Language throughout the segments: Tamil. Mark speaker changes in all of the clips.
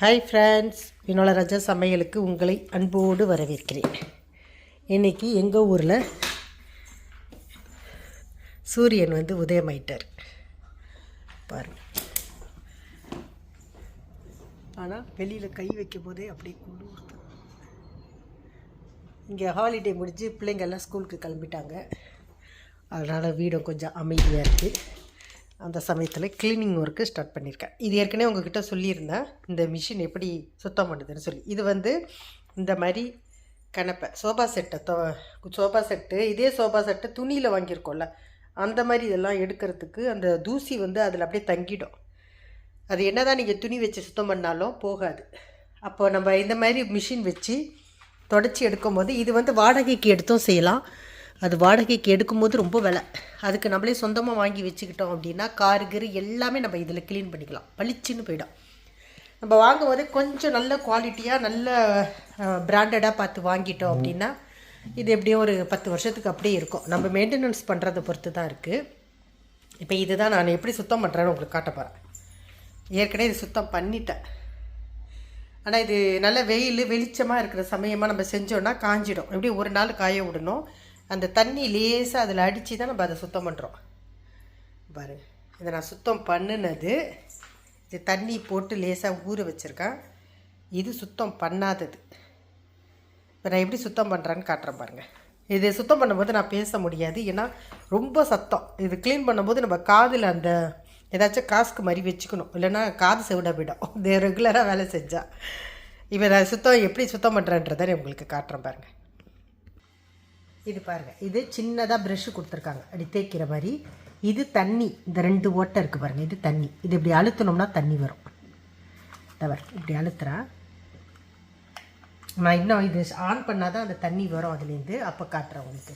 Speaker 1: ஹாய் ஃப்ரெண்ட்ஸ் வினோலராஜா சமையலுக்கு உங்களை அன்போடு வரவேற்கிறேன். இன்னைக்கு எங்கள் ஊரில் சூரியன் வந்து உதயமாயிட்டார். பாருங்க. ஆனால் வெளியில் கை வைக்கும் போதே அப்படியே குளிர் இங்கே ஹாலிடே முடிஞ்சு பிள்ளைங்கள்லாம் ஸ்கூலுக்கு கிளம்பிட்டாங்க. அதனால் வீடும் கொஞ்சம் அமைதியாக இருக்குது அந்த சமயத்தில் க்ளீனிங் ஒர்க்கு ஸ்டார்ட் பண்ணியிருக்கேன் இது ஏற்கனவே உங்ககிட்ட சொல்லியிருந்தேன். இந்த மிஷின் எப்படி சுத்தம் பண்ணுதுன்னு சொல்லி. இது வந்து இந்த மாதிரி கணப்பை சோபா செட்டை தோ சோபா செட்டு இதே சோபா செட்டு துணியில் வாங்கியிருக்கோம்ல அந்த மாதிரி இதெல்லாம் எடுக்கிறதுக்கு அந்த தூசி வந்து அதில் அப்படியே தங்கிடும். அது என்ன தான் நீங்கள் துணி வச்சு சுத்தம் பண்ணாலும் போகாது. அப்போ நம்ம இந்த மாதிரி மிஷின் வச்சு தொடச்சி எடுக்கும்போது இது வந்து வாடகைக்கு எடுத்தும் செய்யலாம். அது வாடகைக்கு எடுக்கும்போது ரொம்ப விலை. அதுக்கு நம்மளே சொந்தமாக வாங்கி வச்சுக்கிட்டோம் அப்படின்னா காரு கீரு எல்லாமே நம்ம இதில் க்ளீன் பண்ணிக்கலாம். பளிச்சுன்னு போயிடும். நம்ம வாங்கும்போது கொஞ்சம் நல்ல குவாலிட்டியாக நல்ல பிராண்டடாக பார்த்து வாங்கிட்டோம் அப்படின்னா இது எப்படியும் ஒரு பத்து வருஷத்துக்கு அப்படியே இருக்கும். நம்ம மெயின்டெனன்ஸ் பண்ணுறதை பொறுத்து தான் இருக்குது இப்போ இதுதான் நான் எப்படி சுத்தம் பண்ணுறேன்னு உங்களுக்கு காட்ட போகிறேன் ஏற்கனவே இது சுத்தம் பண்ணிட்டேன். ஆனால் இது நல்ல வெயில் வெளிச்சமாக இருக்கிற சமயமாக நம்ம செஞ்சோன்னா காஞ்சிடும். எப்படி ஒரு நாள் காய விடணும். அந்த தண்ணி லேசாக அதில் அடித்து தான் நம்ம அதை சுத்தம் பண்ணுறோம் பாரு இதை நான் சுத்தம் பண்ணினது இது தண்ணி போட்டு லேசாக ஊற வச்சுருக்கேன். இது சுத்தம் பண்ணாதது. இப்போ நான் எப்படி சுத்தம் பண்ணுறேன்னு காட்டுறேன் பாருங்கள் இது சுத்தம் பண்ணும்போது நான் பேச முடியாது. ஏன்னா ரொம்ப சத்தம். இது க்ளீன் பண்ணும்போது நம்ம காதில் அந்த ஏதாச்சும் காசுக்கு மாதிரி வச்சுக்கணும். இல்லைன்னா காது செவிட போயிடும். இது ரெகுலராக வேலை செஞ்சால் இப்போ நான் சுத்தம் எப்படி சுத்தம் பண்ணுறேன்றதை உங்களுக்கு காட்டுறேன் பாருங்கள் இது பாருங்கள் இது சின்னதாக ப்ரெஷ்ஷு கொடுத்துருக்காங்க. அப்படி தேய்க்கிற மாதிரி. இது தண்ணி. இந்த ரெண்டு ஓட்டை இருக்குது பாருங்கள் இது தண்ணி. இது இப்படி அழுத்தணும்னா தண்ணி வரும். தவறு இப்படி அழுத்துறா. நான் இன்னும் இது ஆன் பண்ணால் தான் அந்த தண்ணி வரும் அதுலேருந்து. அப்போ காட்டுறேன் உங்களுக்கு.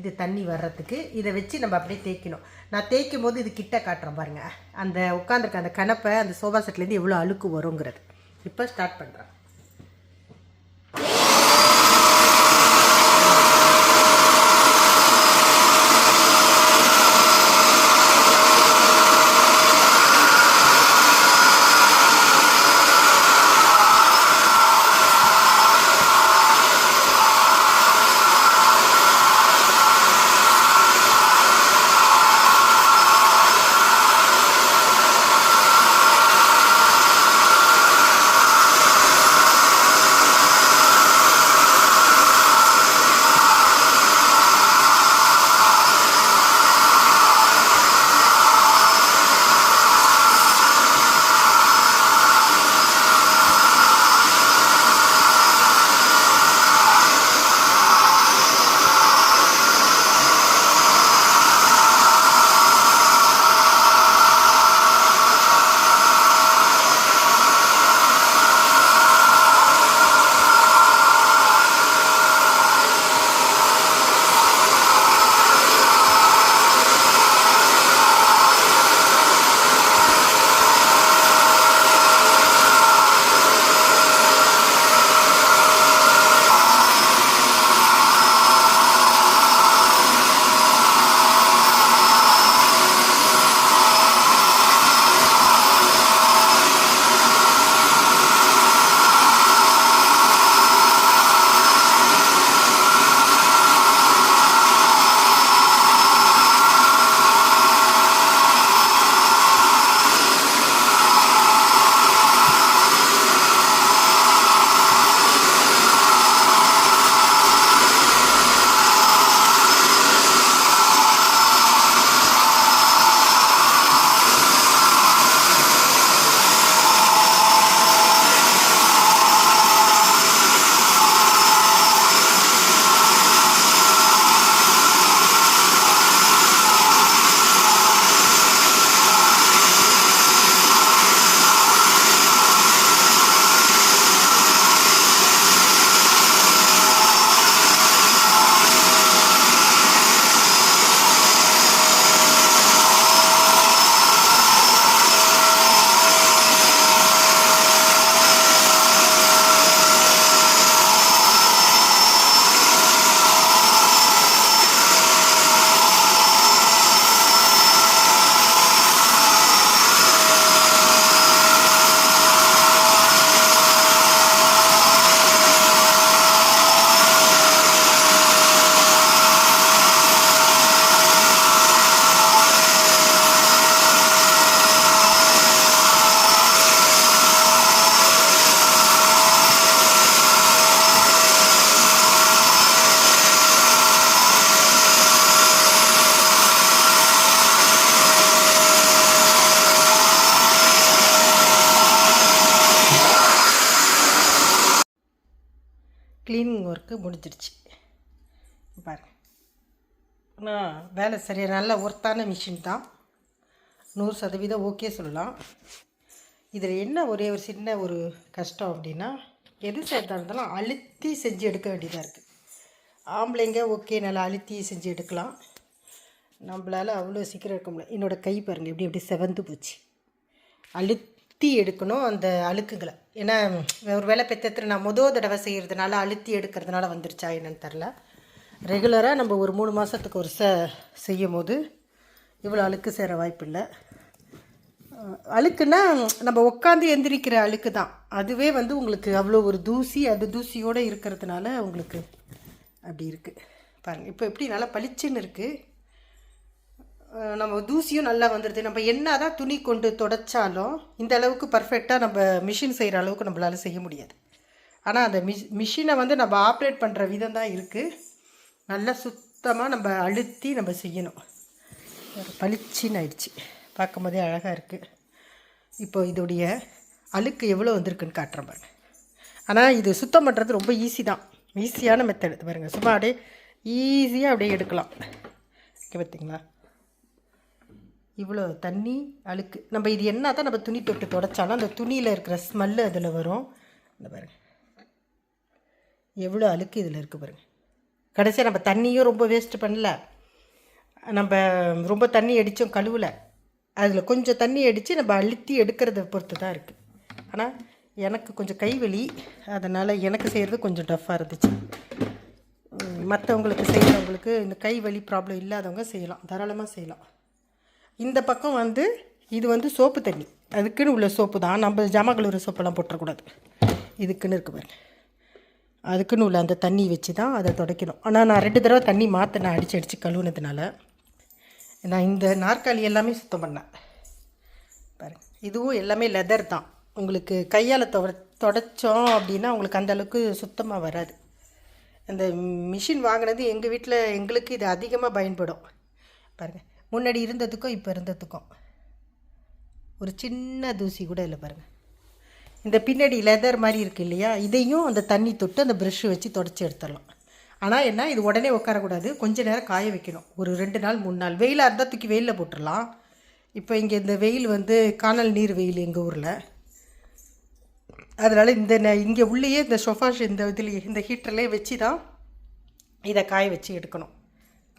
Speaker 1: இது தண்ணி வர்றதுக்கு இதை வச்சு நம்ம அப்படியே தேய்க்கணும். நான் தேய்க்கும் போது இது கிட்ட காட்டுறேன் பாருங்கள் அந்த உட்காந்துருக்க அந்த கணப்பை அந்த சோஃபா செட்லேருந்து எவ்வளோ அழுக்கு வருங்கிறது. இப்போ ஸ்டார்ட் பண்ணுறேன் முடிஞ்சிருச்சு. பாருங்கள் ஆனால் நான் வேலை சரியாக நல்ல ஒர்த்தான மிஷின் தான். நூறு சதவீதம் ஓகே சொல்லலாம். இதில் என்ன ஒரே ஒரு சின்ன ஒரு கஷ்டம் அப்படின்னா எது சேர்த்தா இருந்தாலும் அழுத்தி செஞ்சு எடுக்க வேண்டியதாக இருக்குது ஆம்பளைங்க ஓகே நல்லா அழுத்தி செஞ்சு எடுக்கலாம். நம்மளால் அவ்வளோ சீக்கிரம் எடுக்க முடியல. என்னோடய கை பாருங்கள் எப்படி எப்படி செவந்து போச்சு. அழுத்தி எடுக்கணும் அந்த அழுக்குகளை. ஏன்னா ஒரு வேலை பெற்றத்தில் நான் மொதல் தடவை செய்கிறதுனால அழுத்தி எடுக்கிறதுனால வந்துருச்சா என்னன்னு தெரில ரெகுலராக நம்ம ஒரு மூணு மாதத்துக்கு ஒரு ச செய்யும் போது இவ்வளோ அழுக்கு சேர வாய்ப்பு இல்லை அழுக்குன்னா நம்ம உட்காந்து எந்திரிக்கிற அழுக்கு தான். அதுவே வந்து உங்களுக்கு அவ்வளோ ஒரு தூசி அது தூசியோடு இருக்கிறதுனால உங்களுக்கு அப்படி இருக்குது பாருங்கள் இப்போ எப்படி நல்லா பளிச்சுன்னு இருக்குது நம்ம தூசியும் நல்லா வந்துடுது நம்ம என்ன தான் துணி கொண்டு தொடச்சாலும் இந்த அளவுக்கு பர்ஃபெக்டாக நம்ம மிஷின் செய்கிற அளவுக்கு நம்மளால் செய்ய முடியாது. ஆனால் அந்த மிஷ் மிஷினை வந்து நம்ம ஆப்ரேட் பண்ணுற விதம் தான் இருக்குது நல்லா சுத்தமாக நம்ம அழுத்தி நம்ம செய்யணும். ஒரு பளிச்சின்னு ஆயிடுச்சு. பார்க்கும் போதே அழகாக இருக்குது இப்போ இதோடைய அழுக்கு எவ்வளோ வந்திருக்குன்னு காட்டுறேன் பாருங்க. ஆனால் இது சுத்தம் பண்ணுறது ரொம்ப ஈஸி தான். ஈஸியான மெத்தட் பாருங்கள் சும்மா அப்படியே ஈஸியாக அப்படியே எடுக்கலாம். ஓகே பார்த்தீங்களா இவ்வளோ தண்ணி அழுக்கு. நம்ம இது என்ன தான் நம்ம துணி தொட்டு தொடச்சாலும் அந்த துணியில் இருக்கிற ஸ்மெல்லு அதில் வரும். இந்த பாருங்கள் எவ்வளோ அழுக்கு இதில் இருக்குது பாருங்க. கடைசியாக நம்ம தண்ணியும் ரொம்ப வேஸ்ட் பண்ணல. நம்ம ரொம்ப தண்ணி அடித்தோம் கழுவலை. அதில் கொஞ்சம் தண்ணி அடித்து நம்ம அழுத்தி எடுக்கிறத பொறுத்து தான் இருக்குது ஆனால் எனக்கு கொஞ்சம் கைவலி. அதனால் எனக்கு செய்கிறது கொஞ்சம் டஃப்பாக இருந்துச்சு. மற்றவங்களுக்கு செய்கிறவங்களுக்கு இந்த கை வலி ப்ராப்ளம் இல்லாதவங்க செய்யலாம். தாராளமாக செய்யலாம். இந்த பக்கம் வந்து இது வந்து சோப்பு தண்ணி. அதுக்குன்னு உள்ள சோப்பு தான். நம்ம ஜாமா கழுவுற சோப்பெல்லாம் போட்டுறக்கூடாது. இதுக்குன்னு இருக்கு பாருங்க. அதுக்குன்னு உள்ள அந்த தண்ணி வச்சு தான் அதை துடைக்கணும். ஆனால் நான் ரெண்டு தடவை தண்ணி மாற்றினேன் அடித்து அடித்து கழுவுனதுனால. நான் இந்த நாற்காலி எல்லாமே சுத்தம் பண்ணேன். பாருங்க. இதுவும் எல்லாமே லெதர் தான். உங்களுக்கு கையால் தொட தொடச்சோம் அப்படின்னா உங்களுக்கு அந்தளவுக்கு சுத்தமாக வராது. அந்த மிஷின் வாங்கினது எங்கள் வீட்டில் எங்களுக்கு இது அதிகமாக பயன்படும். பாருங்கள் முன்னாடி இருந்ததுக்கும் இப்போ இருந்ததுக்கும். ஒரு சின்ன தூசி கூட இல்லை பாருங்கள் இந்த பின்னாடி லெதர் மாதிரி இருக்குது இல்லையா? இதையும் அந்த தண்ணி தொட்டு அந்த ப்ரெஷ்ஷு வச்சு தொடச்சி எடுத்துடலாம். ஆனால் என்ன? இது உடனே உட்காரக்கூடாது. கொஞ்ச நேரம் காய வைக்கணும். ஒரு ரெண்டு நாள் மூணு நாள். வெயிலாக இருந்தால் தூக்கி வெயிலில் போட்டுடலாம். இப்போ இங்கே இந்த வெயில் வந்து காணல் நீர் வெயில் எங்கள் ஊரில். அதனால் இந்த இங்கே உள்ளேயே இந்த சொஃபாஷ் இந்த இதில் இந்த ஹீட்டர்லேயே வச்சு தான் இதை காய வச்சு எடுக்கணும்.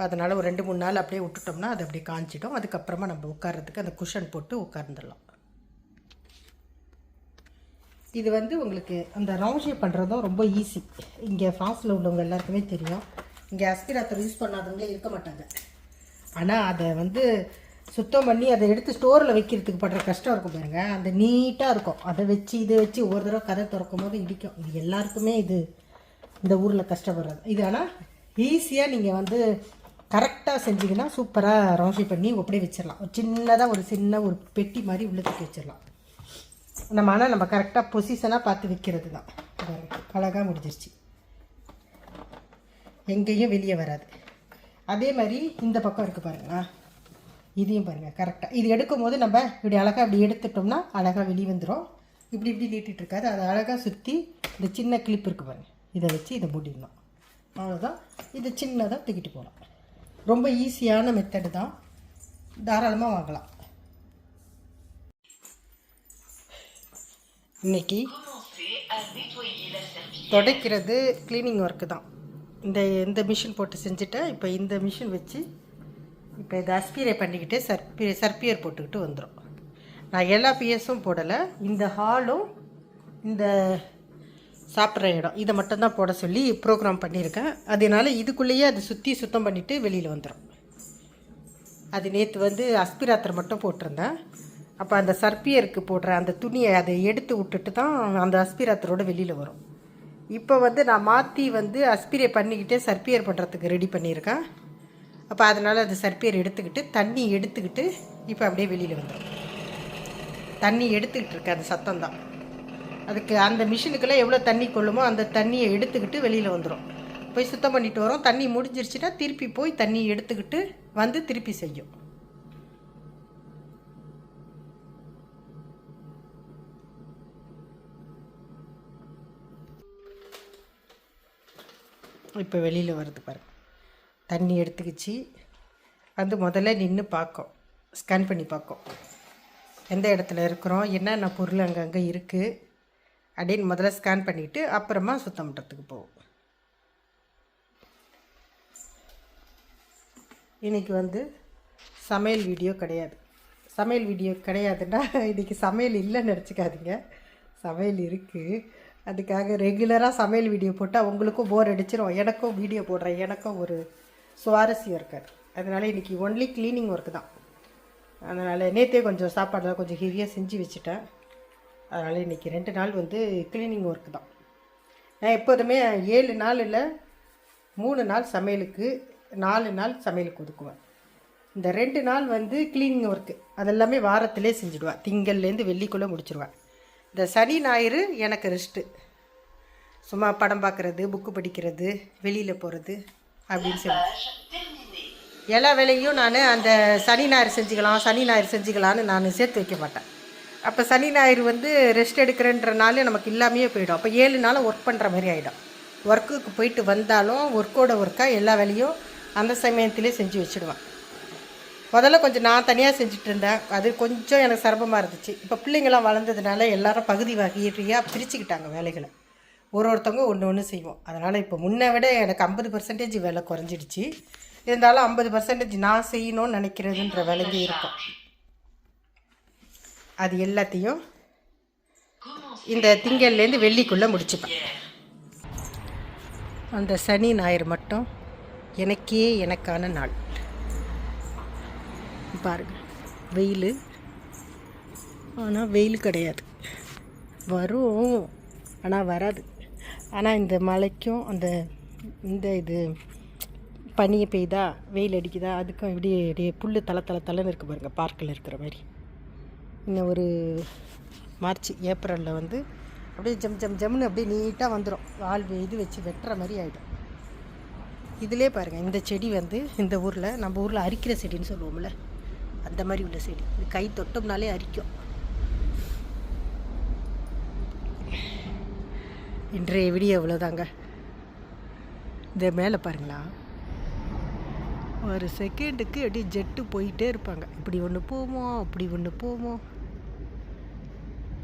Speaker 1: அதனால் ஒரு ரெண்டு மூணு நாள் அப்படியே விட்டுட்டோம்னா அது அப்படியே காஞ்சிடும். அதுக்கப்புறமா நம்ம உட்கார்றதுக்கு அந்த குஷன் போட்டு உட்கார்ந்துடலாம். இது வந்து உங்களுக்கு அந்த ரவுண்ட் ஷேப் பண்ணுறதும் ரொம்ப ஈஸி இங்கே ஃப்ரான்ஸில் உள்ளவங்க எல்லாருக்குமே தெரியும். இங்கே அஸ்பிராத்தர் யூஸ் பண்ணாதவங்களே இருக்க மாட்டாங்க. ஆனால் அதை வந்து சுத்தம் பண்ணி அதை எடுத்து ஸ்டோரில் வைக்கிறதுக்கு படுற கஷ்டம் இருக்கும் பாருங்க. அந்த நீட்டாக இருக்கும். அதை வச்சு இதை வச்சு ஒரு தடவை கதை திறக்கும் போது இடிக்கும். இது எல்லாருக்குமே இது இந்த ஊரில் கஷ்டப்படுறது. இது ஆனால் ஈஸியாக நீங்கள் வந்து கரெக்டாக செஞ்சீங்கன்னா சூப்பராக ரவுண்ட் பண்ணி அப்படியே வச்சிடலாம் சின்னதாக ஒரு சின்ன ஒரு பெட்டி மாதிரி உள்ள தூக்கி வச்சிடலாம் நம்ம ஆனால் நம்ம கரெக்டாக பொசிஷனாக பார்த்து வைக்கிறது தான் அழகாக முடிஞ்சிருச்சு. எங்கேயும் வெளியே வராது. அதே மாதிரி இந்த பக்கம் இருக்குது பாருங்களா. இதையும் பாருங்கள் கரெக்டாக இது எடுக்கும் போது நம்ம இப்படி அழகாக இப்படி எடுத்துட்டோம்னா அழகாக வெளியே வந்துடும் இப்படி இப்படி நீட்டிட்டு இருக்காது. அதை அழகாக சுற்றி இந்த சின்ன கிளிப் இருக்குது பாருங்கள் இதை வச்சு இதை மூடிடணும். அவ்வளோதான் இதை சின்னதாக தூக்கிட்டு போகலாம். ரொம்ப ஈஸியான மெத்தடு தான். தாராளமாக வாங்கலாம். இன்னைக்கு துடைக்கிறது க்ளீனிங் ஒர்க்கு தான். இந்த இந்த மிஷின் போட்டு செஞ்சுட்டேன் இப்போ இந்த மிஷின் வச்சு இப்போ இதை அஸ்பீரை பண்ணிக்கிட்டே சர்பி சர்பியர் போட்டுக்கிட்டு வந்துடும் நான் எல்லா பிஎஸும் போடலை. இந்த ஹாலும் இந்த சாப்பிட்ற இடம். இதை மட்டும்தான் போட சொல்லி ப்ரோக்ராம் பண்ணியிருக்கேன். அதனால இதுக்குள்ளேயே அது சுற்றி சுத்தம் பண்ணிவிட்டு வெளியில் வந்துடும் அது நேற்று வந்து அஸ்பிராத்திர மட்டும் போட்டிருந்தேன். அப்போ அந்த சர்பியருக்கு போடுற அந்த துணியை அதை எடுத்து விட்டுட்டு தான் அந்த அஸ்பிராத்திரோட வெளியில் வரும். இப்போ வந்து நான் மாற்றி வந்து அஸ்பிரே பண்ணிக்கிட்டே சர்பியர் பண்ணுறதுக்கு ரெடி பண்ணியிருக்கேன். அப்போ அதனால் அந்த சர்பியர் எடுத்துக்கிட்டு தண்ணி எடுத்துக்கிட்டு இப்போ அப்படியே வெளியில் வந்துடும் தண்ணி எடுத்துக்கிட்டு இருக்கு அந்த சத்தம் தான். அதுக்கு அந்த மிஷினுக்கெல்லாம் எவ்வளோ தண்ணி கொள்ளுமோ அந்த தண்ணியை எடுத்துக்கிட்டு வெளியில் வந்துடும் போய் சுத்தம் பண்ணிட்டு வரோம். தண்ணி முடிஞ்சிருச்சுன்னா திருப்பி போய் தண்ணி எடுத்துக்கிட்டு வந்து திருப்பி செய்யும். இப்போ வெளியில் வருது பாருங்க. தண்ணி எடுத்துக்கிச்சு. வந்து முதல்ல நின்று பார்க்கும். ஸ்கேன் பண்ணி பார்க்கும். எந்த இடத்துல இருக்கிறோம்? என்னென்ன பொருள் அங்கங்கே இருக்குது அப்படின்னு முதல்ல ஸ்கேன் பண்ணிவிட்டு அப்புறமா சுத்தம் பண்ணுறதுக்கு போகும் இன்றைக்கி வந்து சமையல் வீடியோ கிடையாது. சமையல் வீடியோ கிடையாதுன்னா இன்றைக்கி சமையல் இல்லைன்னு நினச்சிக்காதீங்க. சமையல் இருக்குது அதுக்காக ரெகுலராக சமையல் வீடியோ போட்டால் உங்களுக்கும் போர் அடிச்சிடும் எனக்கும் வீடியோ போடுறேன். எனக்கும் ஒரு சுவாரஸ்யம் இருக்காது. அதனால் இன்றைக்கி ஒன்லி க்ளீனிங் ஒர்க்கு தான். அதனால் நேற்றே கொஞ்சம் சாப்பாடுலாம் கொஞ்சம் ஹெவியாக செஞ்சு வச்சுட்டேன். அதனால் இன்றைக்கி ரெண்டு நாள் வந்து க்ளீனிங் ஒர்க்கு தான். நான் எப்போதுமே ஏழு நாளில் மூணு நாள் சமையலுக்கு நாலு நாள் சமையலுக்கு ஒதுக்குவேன். இந்த ரெண்டு நாள் வந்து க்ளீனிங் ஒர்க்கு அதெல்லாமே வாரத்திலே செஞ்சுடுவேன். திங்கள்லேருந்து வெள்ளிக்குள்ளே முடிச்சிடுவேன் இந்த சனி ஞாயிறு எனக்கு ரெஸ்ட்டு சும்மா படம் பார்க்குறது புக்கு படிக்கிறது வெளியில் போகிறது அப்படின்னு சொல்லி. எல்லா வேலையும் நான் அந்த சனி ஞாயிறு செஞ்சுக்கலாம் சனி ஞாயிறு செஞ்சுக்கலான்னு நான் சேர்த்து வைக்க மாட்டேன். அப்போ சனி ஞாயிறு வந்து ரெஸ்ட் எடுக்கிறன்றனால நமக்கு இல்லாமையே போயிடும். அப்போ ஏழு நாள் ஒர்க் பண்ணுற மாதிரி ஆகிடும் ஒர்க்குக்கு போயிட்டு வந்தாலும் ஒர்க்கோட ஒர்க்காக எல்லா வேலையும் அந்த சமயத்திலே செஞ்சு வச்சுடுவேன். முதல்ல கொஞ்சம் நான் தனியாக செஞ்சுட்டு இருந்தேன். அது கொஞ்சம் எனக்கு சிரமமாக இருந்துச்சு. இப்போ பிள்ளைங்களாம் வளர்ந்ததுனால எல்லாரும் பகுதி வகையாக பிரிச்சுக்கிட்டாங்க வேலைகளை. ஒரு ஒருத்தவங்க ஒன்று ஒன்று செய்வோம். அதனால் இப்போ முன்னே விட எனக்கு ஐம்பது பர்சன்டேஜ் வேலை குறைஞ்சிடுச்சு. இருந்தாலும் ஐம்பது பர்சன்டேஜ் நான் செய்யணும்னு நினைக்கிறதுன்ற வேலைங்க இருக்கும். அது எல்லாத்தையும் இந்த திங்கள்லேருந்து வெள்ளிக்குள்ளே முடிச்சுப்பேன். அந்த சனி ஞாயிறு மட்டும் எனக்கே எனக்கான நாள். பாருங்க வெயில். ஆனால் வெயில் கிடையாது. வரும் ஆனால் வராது. ஆனால் இந்த மழைக்கும் அந்த இந்த இது பனியை பெய்தா வெயில் அடிக்குதா அதுக்கும் இப்படி அப்படியே புல் தலை தலை தலைன்னு இருக்குது பாருங்கள் பார்க்கில் இருக்கிற மாதிரி. இன்னும் ஒரு மார்ச் ஏப்ரலில் வந்து அப்படியே ஜம் ஜம் ஜம்னு அப்படியே நீட்டாக வந்துடும் வால் இது வச்சு வெட்டுற மாதிரி ஆகிடும் இதிலே பாருங்கள் இந்த செடி வந்து இந்த ஊரில் நம்ம ஊரில் அரிக்கிற செடின்னு சொல்லுவோம்ல அந்த மாதிரி உள்ள செடி. இது கை தொட்டோம்னாலே அரிக்கும். இன்றைய வீடியோ இவ்வளோதாங்க இந்த மேலே பாருங்களா ஒரு செகண்டுக்கு அப்படியே ஜெட்டு போயிட்டே இருப்பாங்க. இப்படி ஒன்று போவோம் அப்படி ஒன்று போவோம்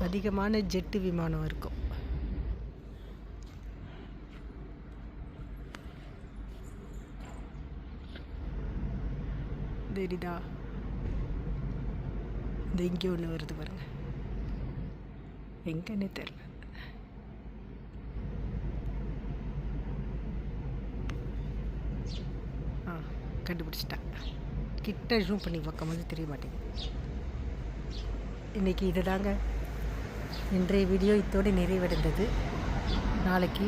Speaker 1: அதிகமான ஜெட்டு விமானம் இருக்கும். தெரியுதா? இந்த இங்கே ஒன்று வருது பாருங்க. எங்கன்னு தெரில கண்டுபிடிச்சிட்டேன். கிட்ட ஜூம் பண்ணி பார்க்கும்போது தெரிய மாட்டேங்குது. இன்றைக்கி இதுதாங்க. இன்றைய வீடியோ இத்தோடு நிறைவடைந்தது. நாளைக்கு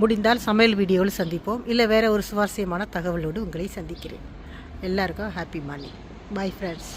Speaker 1: முடிந்தால் சமையல் வீடியோவில் சந்திப்போம். இல்லை வேறு ஒரு சுவாரஸ்யமான தகவலோடு உங்களை சந்திக்கிறேன். எல்லாருக்கும் ஹாப்பி மார்னிங் பாய் ஃப்ரெண்ட்ஸ்